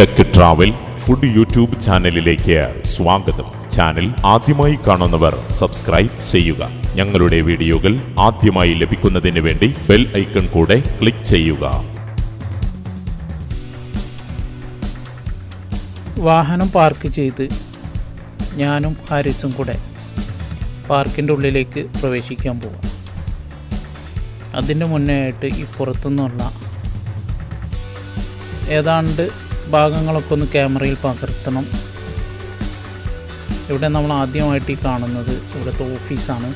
Tech travel food YouTube ചാനലിലേക്ക് സ്വാഗതം. Channel ആദ്യമായി കാണുന്നവർ സബ്സ്ക്രൈബ് ചെയ്യുക. ഞങ്ങളുടെ വീഡിയോകൾ ആദ്യമായി ലഭിക്കുന്നതിന് വേണ്ടി ബെൽ ഐക്കൺ കൂടെ ക്ലിക്ക് ചെയ്യുക. വാഹനം പാർക്ക് ചെയ്ത് ഞാനും ഹാരിസും കൂടെ പാർക്കിന്റെ ഉള്ളിലേക്ക് പ്രവേശിക്കാൻ പോവാം. അതിന്റെ മുന്നേ ആയിട്ട് ഈ പുറത്തുനിന്നുള്ള ഏതാണ്ട് ഭാഗങ്ങളൊക്കെ ഒന്ന് ക്യാമറയിൽ പകർത്തണം. ഇവിടെ നമ്മൾ ആദ്യമായിട്ട് ഈ കാണുന്നത് ഇവിടുത്തെ ഓഫീസാണ്.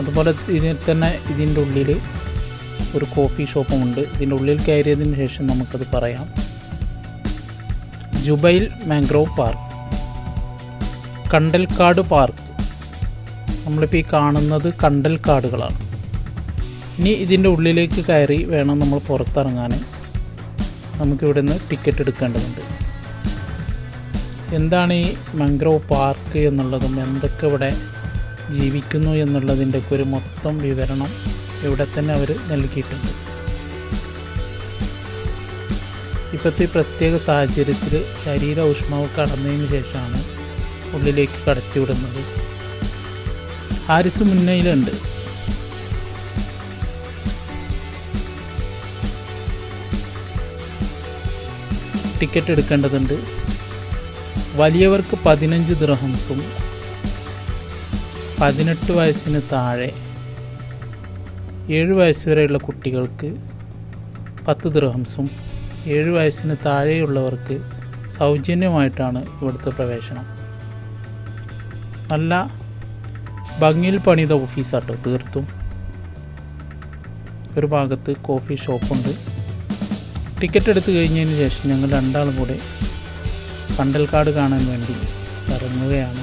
അതുപോലെ ഇതിൽ തന്നെ ഇതിന്റെ ഉള്ളിൽ ഒരു കോഫി ഷോപ്പും ഉണ്ട് ഇതിന്റെ ഉള്ളിൽ കയറിയതിന് ശേഷം നമുക്കത് പറയാം. Jubail mangrove park. കണ്ടൽക്കാട് പാർക്ക്. നമ്മളിപ്പോൾ ഈ കാണുന്നത് കണ്ടൽക്കാടുകളാണ്. ഇനി ഇതിന്റെ ഉള്ളിലേക്ക് കയറി വേണം നമ്മൾ പുറത്തിറങ്ങാൻ. നമുക്കിവിടെ നിന്ന് ടിക്കറ്റ് എടുക്കേണ്ടതുണ്ട്. എന്താണ് ഈ മംഗ്രോവ് പാർക്ക് എന്നുള്ളതും എന്തൊക്കെ ഇവിടെ ജീവിക്കുന്നു എന്നുള്ളതിന്റെയൊക്കെ ഒരു മൊത്തം വിവരണം ഇവിടെ തന്നെ അവർ നൽകിയിട്ടുണ്ട്. ഇപ്പോഴത്തെ പ്രത്യേക സാഹചര്യത്തിൽ ശരീര ഊഷ്മാവ് കടന്നതിന് ശേഷമാണ് ഉള്ളിലേക്ക് കടത്തിവിടുന്നത്. ഹാരിസ് മുന്നയിലുണ്ട്. ടിക്കറ്റ് എടുക്കേണ്ടതുണ്ട്. വലിയവർക്ക് പതിനഞ്ച് ദിർഹംസും പതിനെട്ട് വയസ്സിന് താഴെ ഏഴ് വയസ്സ് വരെയുള്ള കുട്ടികൾക്ക് പത്ത് ദിർഹംസും ഏഴ് വയസ്സിന് താഴെയുള്ളവർക്ക് സൗജന്യമായിട്ടാണ് ഇവിടുത്തെ പ്രവേശനം. നല്ല ഭംഗിയിൽ പണിത ഓഫീസാട്ടോ തീർത്തും. ഒരു ഭാഗത്ത് കോഫി ഷോപ്പുണ്ട് ടിക്കറ്റ് എടുത്തു കഴിഞ്ഞതിന് ശേഷം ഞങ്ങൾ രണ്ടാളും കൂടെ കണ്ടൽക്കാട് കാണാൻ വേണ്ടി ഇറങ്ങുകയാണ്.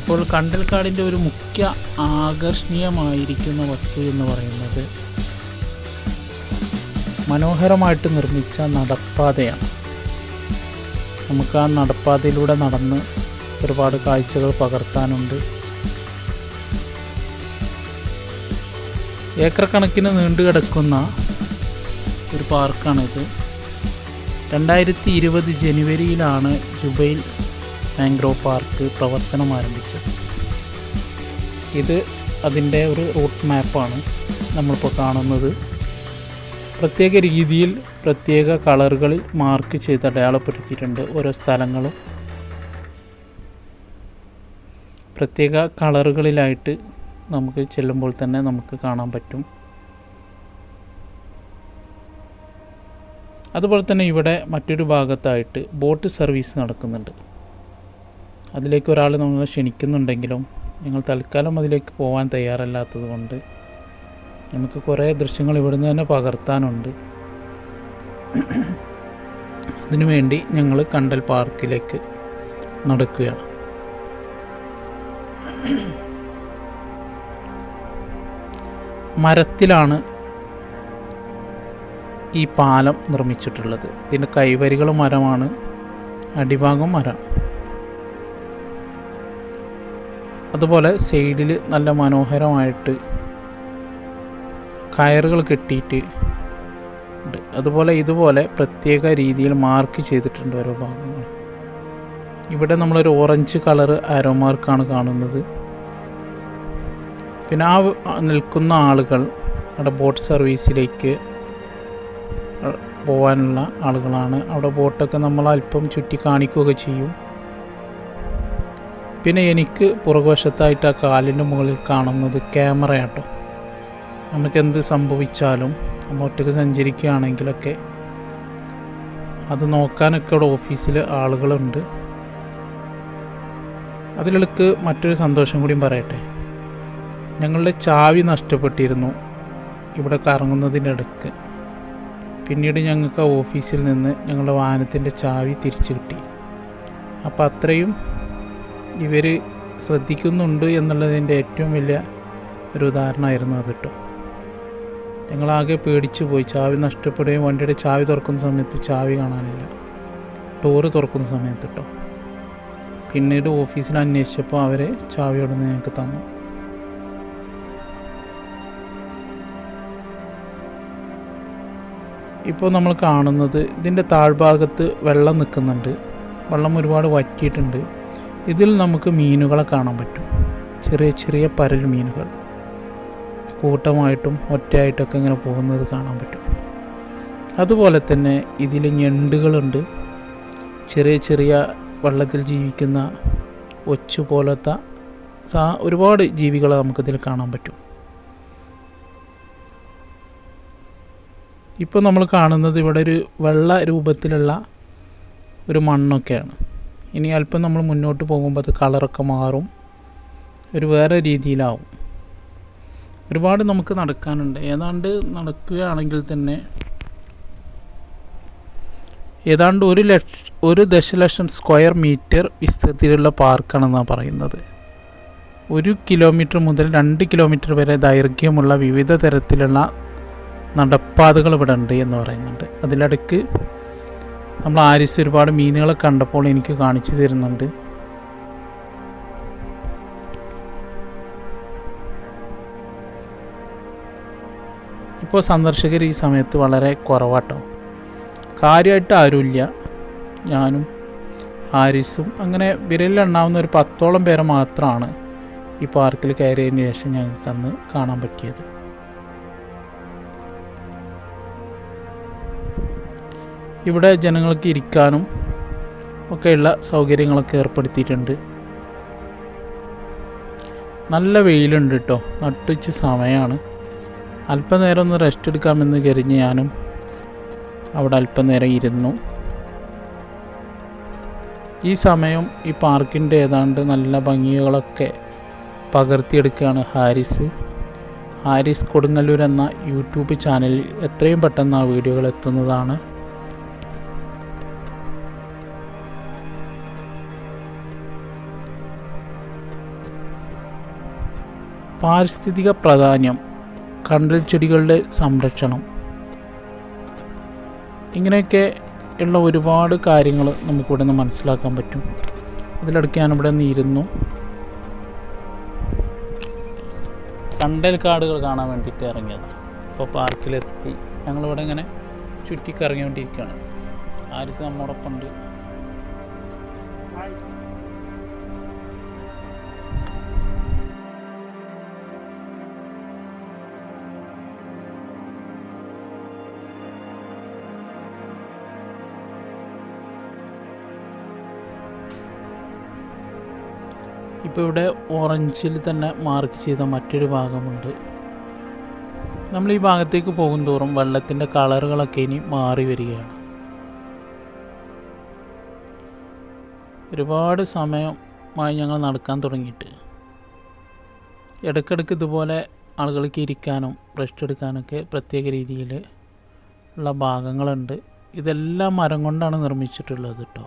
അപ്പോൾ കണ്ടൽക്കാടിന്റെ ഒരു മുഖ്യ ആകർഷണീയമായിരിക്കുന്ന വസ്തു എന്ന് പറയുന്നത് മനോഹരമായിട്ട് നിർമ്മിച്ച നടപ്പാതയാണ്. നമുക്ക് ആ നടപ്പാതയിലൂടെ നടന്ന് ഒരുപാട് കാഴ്ചകൾ പകർത്താനുണ്ട്. ഏക്കർ കണക്കിന് നീണ്ടു കിടക്കുന്ന ഒരു പാർക്കാണിത്. രണ്ടായിരത്തി ഇരുപത് ജനുവരിയിലാണ് ജുബൈൽ മാംഗ്രോവ് പാർക്ക് പ്രവർത്തനം ആരംഭിച്ചത് ഇത് അതിന്റെ ഒരു റൂട്ട് മാപ്പാണ് നമ്മളിപ്പോൾ കാണുന്നത്. പ്രത്യേക രീതിയിൽ പ്രത്യേക കളറുകളിൽ മാർക്ക് ചെയ്ത് അടയാളപ്പെടുത്തിയിട്ടുണ്ട് ഓരോ സ്ഥലങ്ങളും. പ്രത്യേക കളറുകളിലായിട്ട് നമുക്ക് ചെല്ലുമ്പോൾ തന്നെ നമുക്ക് കാണാൻ പറ്റും. അതുപോലെ തന്നെ ഇവിടെ മറ്റൊരു ഭാഗത്തായിട്ട് ബോട്ട് സർവീസ് നടക്കുന്നുണ്ട്. അതിലേക്ക് ഒരാൾ നമ്മളെ ക്ഷണിക്കുന്നുണ്ടെങ്കിലും ഞങ്ങൾ തൽക്കാലം അതിലേക്ക് പോകാൻ തയ്യാറല്ലാത്തത് കൊണ്ട് നമുക്ക് കുറേ ദൃശ്യങ്ങൾ ഇവിടുന്ന് തന്നെ പകർത്താനുണ്ട്. അതിനുവേണ്ടി ഞങ്ങൾ കണ്ടൽ പാർക്കിലേക്ക് നടക്കുകയാണ്. മരത്തിലാണ് ഈ പാലം നിർമ്മിച്ചിട്ടുള്ളത്. ഇതിന്റെ കൈവരികൾ മരമാണ്. അടിഭാഗം മരം. അതുപോലെ സൈഡിൽ നല്ല മനോഹരമായിട്ട് കയറുകൾ കെട്ടിയിട്ട് ഉണ്ട്. അതുപോലെ ഇതുപോലെ പ്രത്യേക രീതിയിൽ മാർക്ക് ചെയ്തിട്ടുണ്ട് ഓരോ ഭാഗങ്ങൾ. ഇവിടെ നമ്മളൊരു ഓറഞ്ച് കളർ ആരോ മാർക്കാണ് കാണുന്നത്. പിന്നെ ആ നിൽക്കുന്ന ആളുകൾ അവിടെ ബോട്ട് സർവീസിലേക്ക് പോകാനുള്ള ആളുകളാണ്. അവിടെ ബോട്ടൊക്കെ നമ്മൾ അല്പം ചുറ്റി കാണിക്കുകയൊക്കെ ചെയ്യും. പിന്നെ എനിക്ക് പുറകുവശത്തായിട്ട് ആ കാലിന്റെ മുകളിൽ കാണുന്നത് ക്യാമറയാട്ടോ നമുക്ക് എന്ത് സംഭവിച്ചാലും നമ്മൾ ഒറ്റയ്ക്ക് സഞ്ചരിക്കുകയാണെങ്കിലൊക്കെ അത് നോക്കാനൊക്കെ അവിടെ ഓഫീസിൽ ആളുകളുണ്ട്. അതിലേക്ക് മറ്റൊരു സന്തോഷം കൂടിയും പറയട്ടെ. ഞങ്ങളുടെ ചാവി നഷ്ടപ്പെട്ടിരുന്നു. ഇവിടെ കറങ്ങുന്നതിനിടക്ക്. പിന്നീട് ഞങ്ങൾക്ക് ആ ഓഫീസിൽ നിന്ന് ഞങ്ങളുടെ വാഹനത്തിന്റെ ചാവി തിരിച്ചു കിട്ടി. അപ്പോൾ അത്രയും ഇവർ ശ്രദ്ധിക്കുന്നുണ്ട് എന്നുള്ളതിന്റെ ഏറ്റവും വലിയ ഒരു ഉദാഹരണമായിരുന്നു അത് കേട്ടോ. ഞങ്ങളാകെ പേടിച്ചു പോയി. ചാവി നഷ്ടപ്പെടുകയും വണ്ടിയുടെ ചാവി തുറക്കുന്ന സമയത്ത് ചാവി കാണാനില്ല. ഡോറ് തുറക്കുന്ന സമയത്ത് കേട്ടോ. പിന്നീട് ഓഫീസിൽ അന്വേഷിച്ചപ്പോൾ അവരെ ചാവി അവിടെ നിന്ന് ഞങ്ങൾക്ക് തന്നു. ഇപ്പോൾ നമ്മൾ കാണുന്നത് ഇതിന്റെ താഴ്ഭാഗത്ത് വെള്ളം നിൽക്കുന്നുണ്ട്. വെള്ളം ഒരുപാട് വറ്റിയിട്ടുണ്ട്. ഇതിൽ നമുക്ക് മീനുകളെ കാണാൻ പറ്റും. ചെറിയ ചെറിയ പരൽ മീനുകൾ. കൂട്ടമായിട്ടും ഒറ്റയായിട്ടൊക്കെ ഇങ്ങനെ പോകുന്നത് കാണാൻ പറ്റും. അതുപോലെ തന്നെ ഇതിൽ ഞണ്ടുകളുണ്ട്. ചെറിയ ചെറിയ വെള്ളത്തിൽ ജീവിക്കുന്ന ഒച്ചു പോലത്തെ ഒരുപാട് ജീവികളെ നമുക്കിതിൽ കാണാൻ പറ്റും. ഇപ്പോൾ നമ്മൾ കാണുന്നത് ഇവിടെ ഒരു വെള്ള രൂപത്തിലുള്ള ഒരു മണ്ണൊക്കെയാണ്. ഇനി അല്പം നമ്മൾ മുന്നോട്ട് പോകുമ്പോൾ അത് കളറൊക്കെ മാറും. ഒരു വേറെ രീതിയിലാവും. ഒരുപാട് നമുക്ക് നടക്കാനുണ്ട്. ഏതാണ്ട് നടക്കുകയാണെങ്കിൽ തന്നെ ഏതാണ്ട് ഒരു ലക്ഷ ഒരു ദശലക്ഷം സ്ക്വയർ മീറ്റർ വിസ്തൃതിയിലുള്ള പാർക്കാണെന്നാണ് പറയുന്നത്. ഒരു കിലോമീറ്റർ മുതൽ രണ്ട് കിലോമീറ്റർ വരെ ദൈർഘ്യമുള്ള വിവിധ തരത്തിലുള്ള നടപ്പാതകൾ ഇവിടെ ഉണ്ട് എന്ന് പറയുന്നുണ്ട്. അതിലിടയ്ക്ക് നമ്മൾ ആരിസ് ഒരുപാട് മീനുകളെ കണ്ടപ്പോൾ എനിക്ക് കാണിച്ചു തരുന്നുണ്ട്. ഇപ്പോൾ സന്ദർശകർ ഈ സമയത്ത് വളരെ കുറവാട്ടോ. കാര്യമായിട്ട് ആരുമില്ല. ഞാനും ആരിസും അങ്ങനെ വിരലിലെണ്ണാവുന്ന ഒരു പത്തോളം പേരെ മാത്രമാണ് ഈ പാർക്കിൽ കയറിയതിന് ശേഷം ഞങ്ങൾക്ക് അന്ന് കാണാൻ പറ്റിയത്. ഇവിടെ ജനങ്ങൾക്ക് ഇരിക്കാനും ഒക്കെയുള്ള സൗകര്യങ്ങളൊക്കെ ഏർപ്പെടുത്തിയിട്ടുണ്ട്. നല്ല വെയിലുണ്ട് കേട്ടോ നട്ടുച്ച സമയമാണ് അല്പനേരം ഒന്ന് റെസ്റ്റ് എടുക്കാമെന്ന് കരുതി ഞാനും അവിടെ അല്പനേരം ഇരുന്നു. ഈ സമയം ഈ പാർക്കിന്റെ ഏതാണ്ട് നല്ല ഭംഗികളൊക്കെ പകർത്തിയെടുക്കുകയാണ് ഹാരിസ്. ഹാരിസ് കൊടുങ്ങല്ലൂർ എന്ന യൂട്യൂബ് ചാനലിൽ എത്രയും പെട്ടെന്ന് ആ വീഡിയോകൾ എത്തുന്നതാണ്. പാരിസ്ഥിതിക പ്രാധാന്യം കണ്ടൽ ചെടികളുടെ സംരക്ഷണം. ഇങ്ങനെയൊക്കെ ഉള്ള ഒരുപാട് കാര്യങ്ങൾ നമുക്കിവിടെ നിന്ന് മനസ്സിലാക്കാൻ പറ്റും. അതിലിടയ്ക്ക് ഞാനിവിടെ നിന്ന് ഇരുന്നു കണ്ടൽ കാടുകൾ കാണാൻ വേണ്ടിയിട്ട് ഇറങ്ങിയത്. അപ്പോൾ പാർക്കിലെത്തി. ഞങ്ങളിവിടെ ഇങ്ങനെ ചുറ്റിക്കറങ്ങിക്കൊണ്ടിരിക്കുകയാണ് ആരിസ് നമ്മോടൊപ്പം ഉണ്ട് ഇപ്പോൾ ഇവിടെ ഓറഞ്ചിൽ തന്നെ മാർക്ക് ചെയ്ത മറ്റൊരു ഭാഗമുണ്ട്. നമ്മൾ ഈ ഭാഗത്തേക്ക് പോകും തോറും വെള്ളത്തിന്റെ കളറുകളൊക്കെ ഇനി മാറി വരികയാണ്. ഒരുപാട് സമയമായി ഞങ്ങൾ നടക്കാൻ തുടങ്ങിയിട്ട്. ഇടയ്ക്കിടയ്ക്ക് ഇതുപോലെ ആളുകൾക്ക് ഇരിക്കാനും റെസ്റ്റ് എടുക്കാനൊക്കെ പ്രത്യേക രീതിയിൽ ഉള്ള ഭാഗങ്ങളുണ്ട്. ഇതെല്ലാം മരം കൊണ്ടാണ് നിർമ്മിച്ചിട്ടുള്ളത് കേട്ടോ.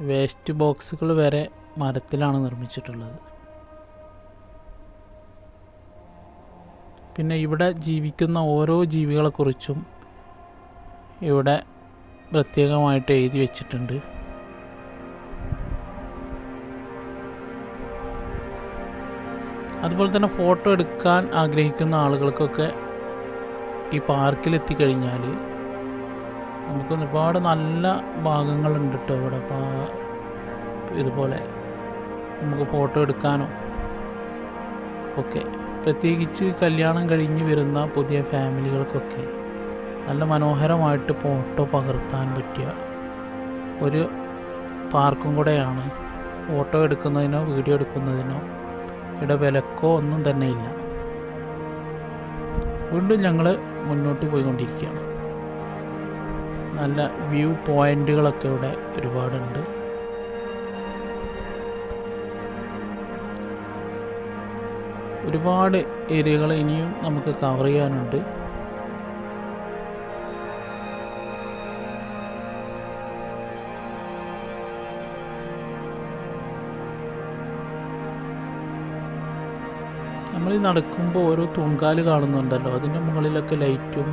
വേസ്റ്റ് ബോക്സുകൾ വരെ മരത്തിലാണ് നിർമ്മിച്ചിട്ടുള്ളത്. പിന്നെ ഇവിടെ ജീവിക്കുന്ന ഓരോ ജീവികളെക്കുറിച്ചും ഇവിടെ പ്രത്യേകമായിട്ട് എഴുതി വെച്ചിട്ടുണ്ട്. അതുപോലെ തന്നെ ഫോട്ടോ എടുക്കാൻ ആഗ്രഹിക്കുന്ന ആളുകൾക്കൊക്കെ ഈ പാർക്കിൽ എത്തിക്കഴിഞ്ഞാൽ നമുക്ക് ഒരുപാട് നല്ല ഭാഗങ്ങളുണ്ട് കേട്ടോ ഇവിടെ. ഇതുപോലെ നമുക്ക് ഫോട്ടോ എടുക്കാനോ? ഒക്കെ പ്രത്യേകിച്ച് കല്യാണം കഴിഞ്ഞ് വരുന്ന പുതിയ ഫാമിലികൾക്കൊക്കെ നല്ല മനോഹരമായിട്ട് ഫോട്ടോ പകർത്താൻ പറ്റിയ ഒരു പാർക്കും കൂടെയാണ് ഫോട്ടോ എടുക്കുന്നതിനോ വീഡിയോ എടുക്കുന്നതിനോ ഇവിടെ വിലക്കോ ഒന്നും തന്നെ ഇല്ല. വീണ്ടും ഞങ്ങൾ മുന്നോട്ട് പോയിക്കൊണ്ടിരിക്കുകയാണ്. നല്ല വ്യൂ പോയിന്റുകളൊക്കെ ഇവിടെ ഒരുപാടുണ്ട്. ഒരുപാട് ഏരിയകൾ ഇനിയും നമുക്ക് കവർ ചെയ്യാനുണ്ട്. നമ്മൾ ഈ നടക്കുമ്പോൾ ഓരോ തൂൺകാൽ കാണുന്നുണ്ടല്ലോ. അതിന്റെ മുകളിലൊക്കെ ലൈറ്റും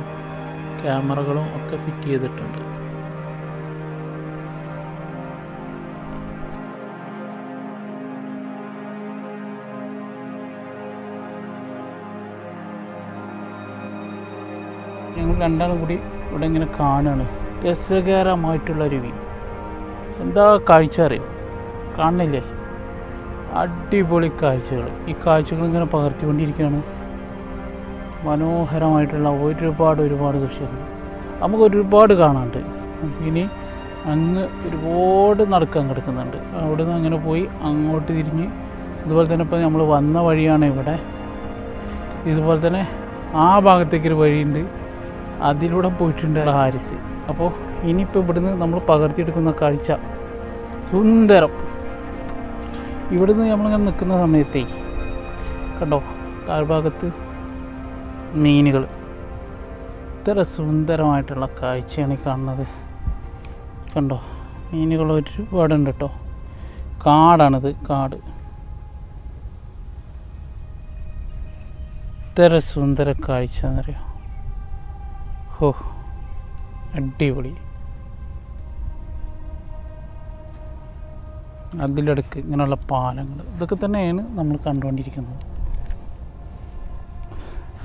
ക്യാമറകളും ഒക്കെ ഫിറ്റ് ചെയ്തിട്ടുണ്ട്. ഞങ്ങൾ രണ്ടാളും കൂടി ഇവിടെ ഇങ്ങനെ കാണുകയാണ് രസകരമായിട്ടുള്ളൊരു വ്യൂ. എന്താ കാഴ്ച അറിയാം? കാണുന്നില്ലേ? അടിപൊളി കാഴ്ചകൾ ഈ കാഴ്ചകൾ ഇങ്ങനെ പകർത്തിക്കൊണ്ടിരിക്കുകയാണ്. മനോഹരമായിട്ടുള്ള ഒരുപാട് ഒരുപാട് ദൃശ്യങ്ങൾ. നമുക്ക് ഒരുപാട് കാണാനുണ്ട്. ഇനി അങ്ങ് ഒരുപാട് നടക്കാൻ കിടക്കുന്നുണ്ട്. അവിടെ നിന്ന് അങ്ങനെ പോയി അങ്ങോട്ട് തിരിഞ്ഞ് ഇതുപോലെ തന്നെ ഇപ്പോൾ നമ്മൾ വന്ന വഴിയാണ് ഇവിടെ. ഇതുപോലെ തന്നെ ആ ഭാഗത്തേക്കൊരു വഴിയുണ്ട്. അതിലൂടെ പോയിട്ടുണ്ട് ഹാരിസ്. അപ്പോൾ ഇനിയിപ്പോൾ ഇവിടുന്ന് നമ്മൾ പകർത്തിയെടുക്കുന്ന കാഴ്ച സുന്ദരം. ഇവിടുന്ന് നമ്മളിങ്ങനെ നിൽക്കുന്ന സമയത്തേ കണ്ടോ? താഴ്ഭാഗത്ത് മീനുകൾ ഇത്ര സുന്ദരമായിട്ടുള്ള കാഴ്ചയാണ് ഈ കാണുന്നത്. കണ്ടോ? മീനുകൾ ഒരുപാടുണ്ട് കേട്ടോ. കാടാണിത് കാട്. ഇത്ര സുന്ദര കാഴ്ച എന്നറിയോ? ഹോ അടിപൊളി. അതിലടുക്ക് ഇങ്ങനെയുള്ള പാലങ്ങൾ ഇതൊക്കെ തന്നെയാണ് നമ്മൾ കണ്ടുകൊണ്ടിരിക്കുന്നത്.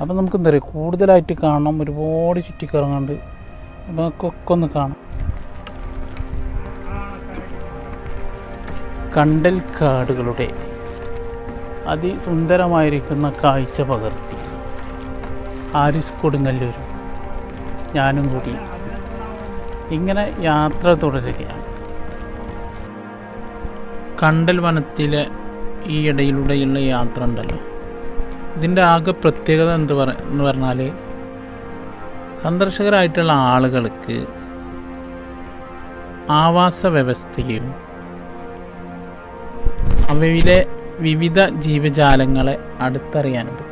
അപ്പം നമുക്ക് എന്താ പറയുക കൂടുതലായിട്ട് കാണണം ഒരുപാട് ചുറ്റിക്കറങ്ങാണ്ട് നമുക്കൊക്കെ ഒന്ന് കാണാം. കണ്ടൽ കാടുകളുടെ അതിസുന്ദരമായിരിക്കുന്ന കാഴ്ച പകർത്തി ആരിസ് കൊടുങ്ങല്ലൂരും ഞാനും കൂടി ഇങ്ങനെ യാത്ര തുടരുകയാണ്. കണ്ടൽ വനത്തിലെ ഈ ഇടയിലൂടെയുള്ള യാത്ര ഉണ്ടല്ലോ. ഇതിന്റെ ആകെ പ്രത്യേകത എന്ത് പറ എന്ന് പറഞ്ഞാൽ സന്ദർശകരായിട്ടുള്ള ആളുകൾക്ക് ആവാസ വ്യവസ്ഥയും അവയിലെ വിവിധ ജീവജാലങ്ങളെ അടുത്തറിയാനും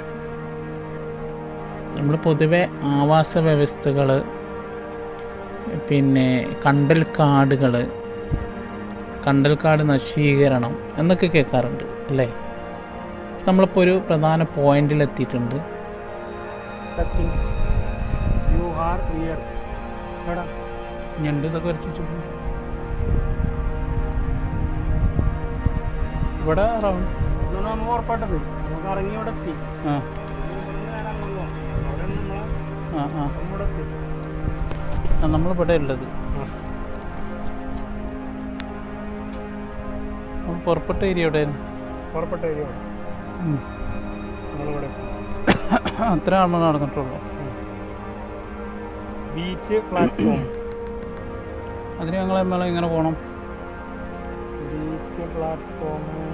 നമ്മൾ പൊതുവെ ആവാസ വ്യവസ്ഥകൾ പിന്നെ കണ്ടൽ കാടുകൾ കണ്ടൽ കാട് നശീകരണം എന്നൊക്കെ കേൾക്കാറുണ്ട് അല്ലേ? നമ്മളിപ്പോൾ ഒരു പ്രധാന പോയിന്റിൽ എത്തിയിട്ടുണ്ട്. ഞണ്ട് ഇതൊക്കെ വരച്ചു ഇവിടെ റൗണ്ട് നമുക്ക് ഇറങ്ങി ഇവിടെ എത്തി. ആ. ആ നമ്മൾ ഇവിടെ ഉള്ളത് പുറപ്പെട്ട ഏരിയ എവിടെയായിരുന്നു പുറപ്പെട്ട ഏരിയ അത്ര നമ്മൾ നടന്നിട്ടുള്ളൂ ബീച്ച് പ്ലാറ്റ്ഫോം അതിന് ഞങ്ങൾ ഇങ്ങനെ പോകണം ബീച്ച് പ്ലാറ്റ്ഫോം ഉം.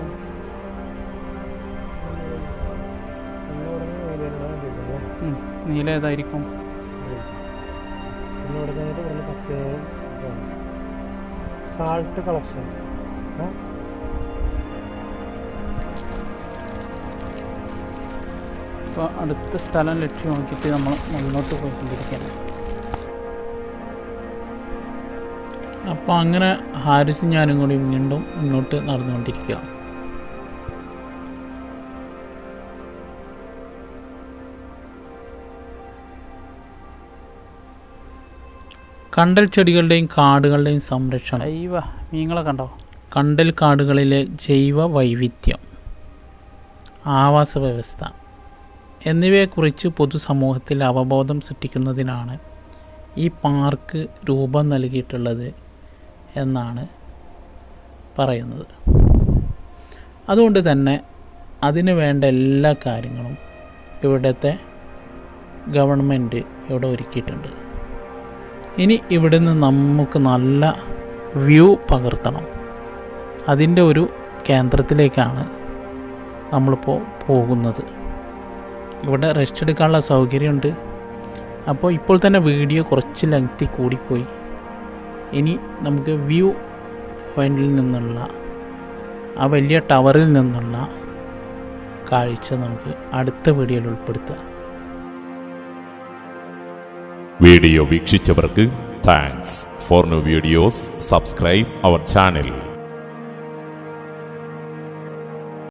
നീല ഏതായിരിക്കും? സാൾട്ട് കളക്ഷൻ ഇപ്പോൾ അടുത്ത സ്ഥലം ലക്ഷ്യമാക്കിയിട്ട് നമ്മൾ മുന്നോട്ട് പോയിക്കൊണ്ടിരിക്കുകയാണ്. അപ്പോൾ അങ്ങനെ ഹാരിസും ഞാനും കൂടി വീണ്ടും മുന്നോട്ട് നടന്നുകൊണ്ടിരിക്കുകയാണ്. കണ്ടൽ ചെടികളുടെയും കാടുകളുടെയും സംരക്ഷണം. ജൈവ മീങ്ങളെ കണ്ടോ? കണ്ടൽ കാടുകളിലെ ജൈവ വൈവിധ്യം ആവാസ വ്യവസ്ഥ എന്നിവയെക്കുറിച്ച് പൊതുസമൂഹത്തിൽ അവബോധം സൃഷ്ടിക്കുന്നതിനാണ് ഈ പാർക്ക് രൂപം നൽകിയിട്ടുള്ളത് എന്നാണ് പറയുന്നത്. അതുകൊണ്ട് തന്നെ അതിന് വേണ്ട എല്ലാ കാര്യങ്ങളും ഇവിടുത്തെ ഗവൺമെന്റ് ഇവിടെ ഒരുക്കിയിട്ടുണ്ട്. ഇനി ഇവിടുന്ന് നമുക്ക് നല്ല വ്യൂ പകർത്തണം. അതിന്റെ ഒരു കേന്ദ്രത്തിലേക്കാണ് നമ്മളിപ്പോൾ പോകുന്നത്. ഇവിടെ റെസ്റ്റ് എടുക്കാനുള്ള സൗകര്യമുണ്ട്. അപ്പോൾ ഇപ്പോൾ തന്നെ വീഡിയോ കുറച്ച് ലെങ്തി കൂടിപ്പോയി. ഇനി നമുക്ക് വ്യൂ പോയിന്റിൽ നിന്നുള്ള ആ വലിയ ടവറിൽ നിന്നുള്ള കാഴ്ച നമുക്ക് അടുത്ത വീഡിയോയിൽ ഉൾപ്പെടുത്തുക video വീക്ഷിച്ചവർക്ക് thanks for new videos subscribe our channel